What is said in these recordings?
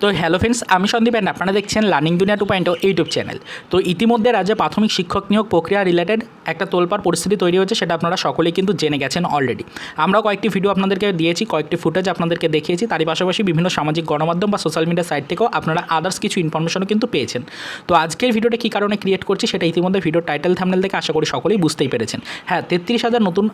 তো hello friends আমি Sandeep and আপনারা দেখছেন লার্নিং দুনিয়া টু পয়েন্ট ইউটিউব চ্যানেল তো ইতিমধ্যে রাজ্যে প্রাথমিক শিক্ষক নিয়োগ প্রক্রিয়া রিলেটেড একটা তোলপার পরিস্থিতি তৈরি হয়েছে, সেটা আপনারা সকলেই কিন্তু জেনে গেছেন অলরেডি আমরা কয়েকটি ভিডিও আপনাদেরকে দিয়েছি, কয়েকটি ফুটেজ আপনাদেরকে দেখিয়েছি, তারই পাশাপাশি বিভিন্ন সামাজিক গণমাধ্যম বা সোশ্যাল মিডিয়া সাইট থেকেও আপনারা আদার্স কিছু ইনফরমেশনও কিন্তু পেয়েছেন। তো আজকের ভিডিওটা কী কারণে ক্রিয়েট করছি, সেটা ইতিমধ্যে ভিডিও টাইটেল থামনেল থেকে আশা করি সকলেই বুঝতেই পেরেছেন। হ্যাঁ তেত্রিশ হাজার নতুন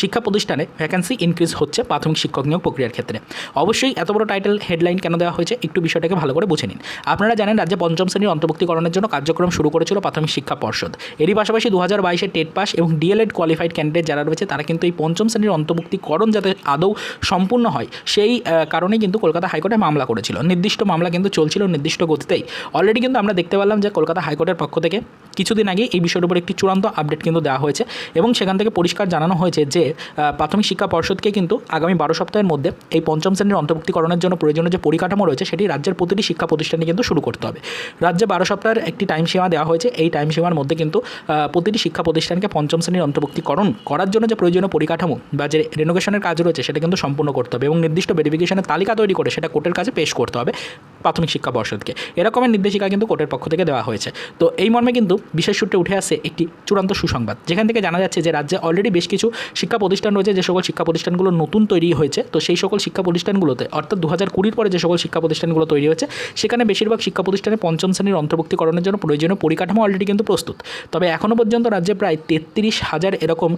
শিক্ষা প্রতিষ্ঠানে ভ্যাকেন্সি ইনক্রিজ হচ্ছে প্রাথমিক শিক্ষক নিয়োগ প্রক্রিয়ার ক্ষেত্রে। অবশ্যই এত বড় টাইটেল হেডলাইন কেন দেওয়া হয়েছে, একটু বিষয়টাকে ভালো করে বুঝে নিন। আপনারা জানেন রাজ্যে পঞ্চম শ্রেণির অন্তর্ভুক্তিকরণের জন্য কার্যক্রম শুরু করেছিল প্রাথমিক শিক্ষা পর্ষদ। এরই পাশাপাশি দু হাজার বাইশে টেট পাস এবং ডিএলএড কোয়ালিফাইড ক্যান্ডিডেট যারা রয়েছে, তারা কিন্তু এই পঞ্চম শ্রেণির অন্তর্ভুক্তিকরণ যাতে আদৌ সম্পূর্ণ হয়, সেই কারণে কিন্তু কলকাতা হাইকোর্টে মামলা করেছিল। নির্দিষ্ট মামলা কিন্তু চলছিল নির্দিষ্ট গতিতেই। অলরেডি কিন্তু আমরা দেখতে পারলাম যে কলকাতা হাইকোর্টের পক্ষ থেকে কিছুদিন আগে এই বিষয়ের উপর একটি চূড়ান্ত আপডেট কিন্তু দেওয়া হয়েছে এবং সেখান থেকে পরিষ্কার জানানো হয়েছে যে প্রাথমিক শিক্ষা পর্ষদকে কিন্তু আগামী বারো সপ্তাহের মধ্যে এই পঞ্চম শ্রেণির অন্তর্ভুক্তিকরণের জন্য প্রয়োজনীয় যে পরিকাঠামো রয়েছে, সেটি রাজ্যের প্রতিটি শিক্ষা প্রতিষ্ঠানে কিন্তু শুরু করতে হবে। রাজ্যে বারো সপ্তাহের একটি টাইম সীমা দেওয়া হয়েছে। এই টাইম সীমার মধ্যে কিন্তু প্রতিটি শিক্ষা প্রতিষ্ঠানকে পঞ্চম শ্রেণির অন্তর্ভুক্তিকরণ করার জন্য যে প্রয়োজনীয় পরিকাঠামো বা যে রেনোভেশনের কাজ রয়েছে, সেটা কিন্তু সম্পূর্ণ করতে হবে এবং নির্দিষ্ট ভেরিফিকেশনের তালিকা তৈরি করে সেটা কোর্টের কাছে পেশ করতে হবে। প্রাথমিক শিক্ষা পর্ষদকে। এরকমের নির্দেশিকা কিন্তু কোর্টের পক্ষ থেকে দেওয়া হয়েছে। তো এই মর্মে কিন্তু বিশেষ সূত্রে উঠে আসে একটি চূড়ান্ত সুসংবাদ, যেখান থেকে জানা যাচ্ছে যে রাজ্যে অলরেডি বেশ কিছু শিক্ষা প্রতিষ্ঠান রয়েছে, যে সকল শিক্ষা প্রতিষ্ঠানগুলো নতুন তৈরি হয়েছে। তো সেই সকল শিক্ষা প্রতিষ্ঠানগুলোতে, অর্থাৎ দু হাজার কুড়ির পরে যে সকল শিক্ষা প্রতিষ্ঠানগুলো তৈরি হয়েছে, সেখানে বেশিরভাগ শিক্ষা প্রতিষ্ঠানে পঞ্চম শ্রেণির অন্তর্ভুক্তিকরণের জন্য প্রয়োজনীয় পরিকাঠামো অলরেডি কিন্তু প্রস্তুত। তবে এখনও পর্যন্ত রাজ্যে প্রায় তেত্রিশ হাজার এরকম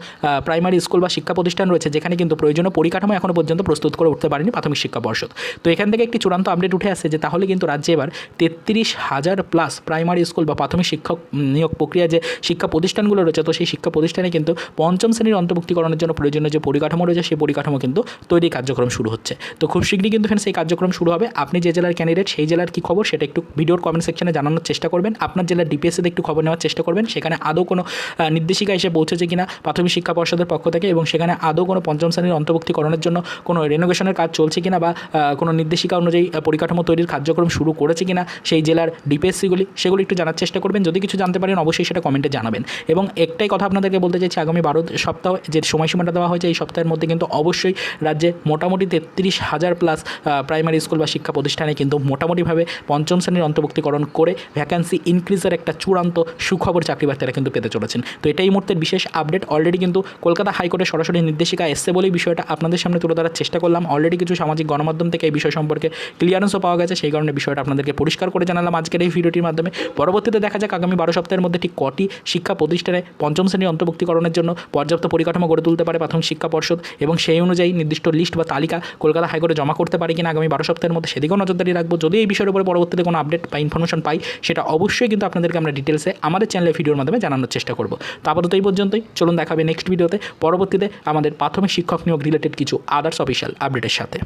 প্রাইমারি স্কুল বা শিক্ষা প্রতিষ্ঠান রয়েছে, যেখানে কিন্তু প্রয়োজনীয় পরিকাঠামো এখনও পর্যন্ত প্রস্তুত করে উঠতে পারেনি প্রাথমিক শিক্ষা পর্ষদ। তো এখান থেকে একটি চূড়ান্ত আপডেট উঠে আসে যে তাহলে কিন্তু রাজ্যে এবার তেত্রিশ হাজার প্লাস প্রাইমারি স্কুল বা প্রাথমিক শিক্ষক নিয়োগ প্রক্রিয়া যে শিক্ষা প্রতিষ্ঠানগুলো রয়েছে, তো সেই শিক্ষা প্রতিষ্ঠানে কিন্তু পঞ্চম শ্রেণির অন্তর্ভুক্তিকরণের জন্য প্রয়োজনীয় যে পরিকাঠামো রয়েছে, সেই পরিকাঠামো কিন্তু তৈরি কার্যক্রম শুরু হচ্ছে। তো খুব শীঘ্রই কিন্তু ফ্রেন্ডস সেই কার্যক্রম শুরু হবে। আপনি যে জেলার ক্যান্ডিডেট সেই জেলার কী খবর, সেটা একটু ভিডিওর কমেন্ট সেকশনে জানানোর চেষ্টা করবেন। আপনার জেলার ডিপিএসসিতে একটু খবর নেওয়ার চেষ্টা করবেন। সেখানে আদৌ কোনো নির্দেশিকা এসে পৌঁছেছে কিনা প্রাথমিক শিক্ষা পর্ষদের পক্ষ থেকে এবং সেখানে আদৌ কোনো পঞ্চম শ্রেণির অন্তর্ভুক্তিকরণের জন্য কোনো রেনোভেশনের কাজ চলছে কিনা বা কোনো নির্দেশিকা অনুযায়ী পরিকাঠামো তৈরির কার্যক্রম শুরু করেছে কিনা, সেই জেলার ডিপিএসসিগুলি, সেগুলি একটু জানার চেষ্টা করবেন। যদি কিছু জানতে পারেন, অবশ্যই সেটা কমেন্টে জানাবেন। এবং একটাই কথা আপনাদেরকে বলতে চাইছি, আগামী বারো সপ্তাহ যে সময়সীমাটা দেওয়া হয়েছে, এই সপ্তাহের মধ্যে কিন্তু অবশ্যই রাজ্যে মোটামুটি তেত্রিশ হাজার প্লাস প্রাইমারি স্কুল বা শিক্ষা প্রতিষ্ঠানে কিন্তু মোটামুটিভাবে পঞ্চম শ্রেণির অন্তর্ভুক্তিকরণ করে ভ্যাকান্সি ইনক্রিজের একটা চূড়ান্ত সুখবর চাকরি প্রার্থীরা কিন্তু পেতে চলেছেন। তো এটাই মুহূর্তের বিশেষ আপডেট অলরেডি কিন্তু কলকাতা হাইকোর্টের সরাসরি নির্দেশিকা এসছে বলেই বিষয়টা আপনাদের সামনে তুলে ধরার চেষ্টা করলাম। অলরেডি কিছু সামাজিক গণমাধ্যম থেকে এই বিষয় সম্পর্কে ক্লিয়ারেন্সও পাওয়া গেছে সেই কারণে বিষয়টা আপনাদেরকে পরিষ্কার করে জানালাম আজকের এই ভিডিওটির মাধ্যমে। পরবর্তীতে দেখা যাক আগামী বারো সপ্তাহের মধ্যে ঠিক কটি শিক্ষা প্রতিষ্ঠানে পঞ্চম শ্রেণির অন্তর্ভুক্তিকরণের জন্য পর্যাপ্ত পরিকাঠামো গড়ে তুলতে পারে প্রাথমিক শিক্ষা পর্ষদ এবং সেই অনুযায়ী নির্দিষ্ট লিস্ট বা তালিকা কলকাতা হাইকোর্টে জমা করতে পারে কিনা আগামী বারো সপ্তাহের মধ্যে সেদিকেও নজরদারি রাখব। যদি এই বিষয়ের উপরে পরবর্তীতে কোনো আপডেট বা ইনফরমেশন পাই, সেটা অবশ্যই কিন্তু আপনাদেরকে আমরা ডিটেলসে আমাদের চ্যানেলে ভিডিওর মাধ্যমে জানানোর চেষ্টা করব। তো আপাতত এই পর্যন্তই। চলুন দেখাবে নেক্সট ভিডিওতে পরবর্তীতে আমাদের প্রাথমিক শিক্ষক নিয়োগ রিলেটেড কিছু আদার্স অফিসিয়াল আপডেটের সাথে।